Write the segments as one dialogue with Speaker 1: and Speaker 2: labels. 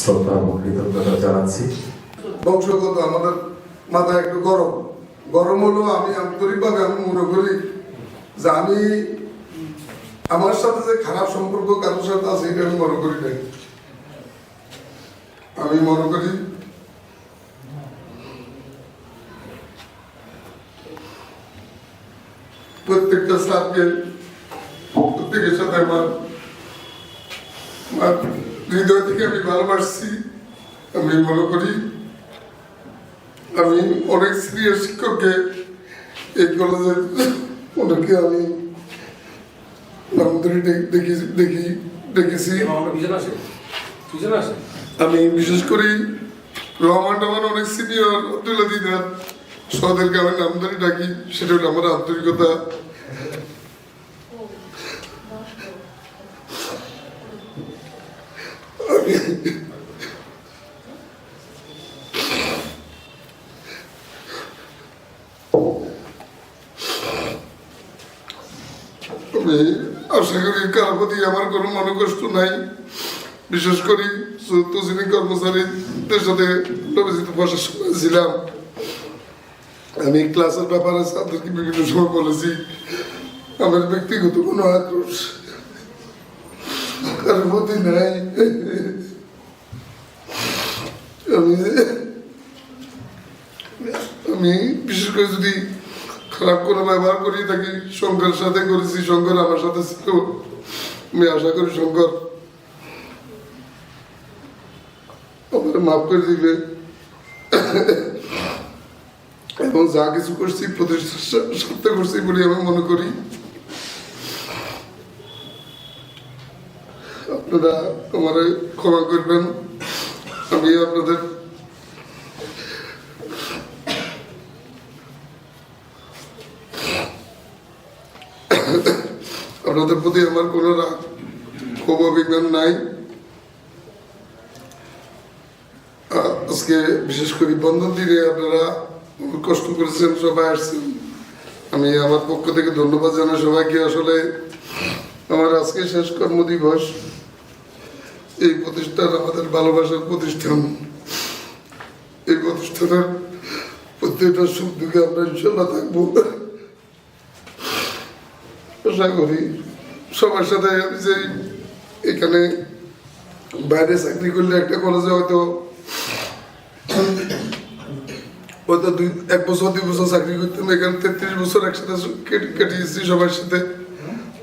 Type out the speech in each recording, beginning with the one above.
Speaker 1: শ্রদ্ধা এবং কৃতজ্ঞতা জানাচ্ছি।
Speaker 2: বংশগত আমাদের মাথায় একটু গরম। গরম হলো আমি আন্তরিকভাবে আমি মনে করি যে আমি আমার সাথে যে খারাপ সম্পর্ক কারোর সাথে আছে এটা আমি মনে করি নাই। আমি মনে করি প্রত্যেকটা স্যারকে প্রত্যেকের সাথে আমার হৃদয় থেকে আমি ভালোবাসছি আমি মনে করি আমি অনেক সিনিয়র শিক্ষককে এই কলেজের ওনাকে আমি নাম ধরে দেখি দেখি
Speaker 3: আসে?
Speaker 2: আমি বিশেষ করে রহমান টহমান অনেক সিনিয়র আব্দুল্লাহ দিদার সদেরকে আমি নাম ধরে ডাকি সেটা হলো আমার আন্তরিকতা। আমি আশা করি কারও প্রতি আমার কোনো মনোকষ্ট নাই। বিশেষ করে শ্রেণি কর্মচারীদের সাথে নবজিত বসার সময় আমি ক্লাসের ব্যাপারে তাদেরকে বিভিন্ন সময় বলেছি। আমার ব্যক্তিগত কোনো আক্রোশ প্রতি নাই আমি আমি বিশেষ করে যদি খারাপ কোনো ব্যবহার করি থাকি শঙ্কর সাথে করেছি, শঙ্কর আমার সাথে ছিল। আমি আশা করি শঙ্কর আমার মাফ করে দিবে। এবং যা কিছু করছি প্রতিষ্ঠার সাথে করছি বলে আমি মনে করি। আপনারা আমার ক্ষমা করবেন। আমি আপনাদের আপনাদের প্রতি আমার কোনো রাগ, ক্ষোভ অভিজ্ঞান নাই। আজকে বিশেষ করে বন্ধন দিনে আপনারা কষ্ট করেছেন, সবাই আসছেন। আমি আমার পক্ষ থেকে ধন্যবাদ জানাই সবাইকে। আসলে আমার আজকে শেষ কর্মদিবস। এই প্রতিষ্ঠান আমাদের ভালোবাসার প্রতিষ্ঠান। এই প্রতিষ্ঠানের প্রত্যেকটা সুখ দুঃখে আমরা ইনশাল্লাহ থাকব। আশা করি সবার সাথে আমি যে এখানে বাইরে চাকরি করলে একটা কলেজে হয়তো হয়তো দুই, এক বছর, দুই বছর চাকরি করতাম, এখানে তেত্রিশ বছর একসাথে কেটে- কাটিয়েছি সবার সাথে।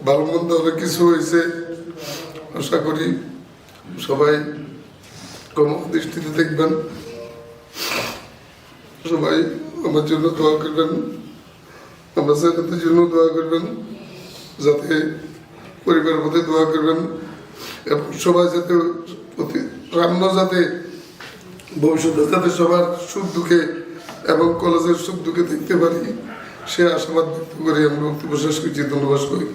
Speaker 2: ভালো মন্দ কিছু হয়েছে। আশা করি সবাই কম দৃষ্টিতে দেখবেন। সবাই আমার জন্য দোয়া করবেন। আমার ছেলেদের জন্য দোয়া করবেন। যাতে পরিবারের প্রতি দোয়া করবেন। এবং সবাই যাতে প্রতি রান্না যাতে ভবিষ্যতে যাতে সবার সুখ দুঃখে এবং কলেজের সুখ দুঃখে দেখতে পারি, সে আশাবাদ ব্যক্ত করে আমি বক্তব্য শেষ করছি। ধন্যবাদ করি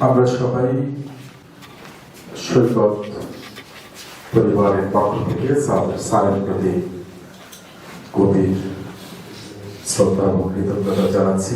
Speaker 1: আমরা সবাই সৈকত পরিবারের পক্ষ থেকে স্যার- স্যারের প্রতি গভীর শ্রদ্ধা ও কৃতজ্ঞতা জানাচ্ছি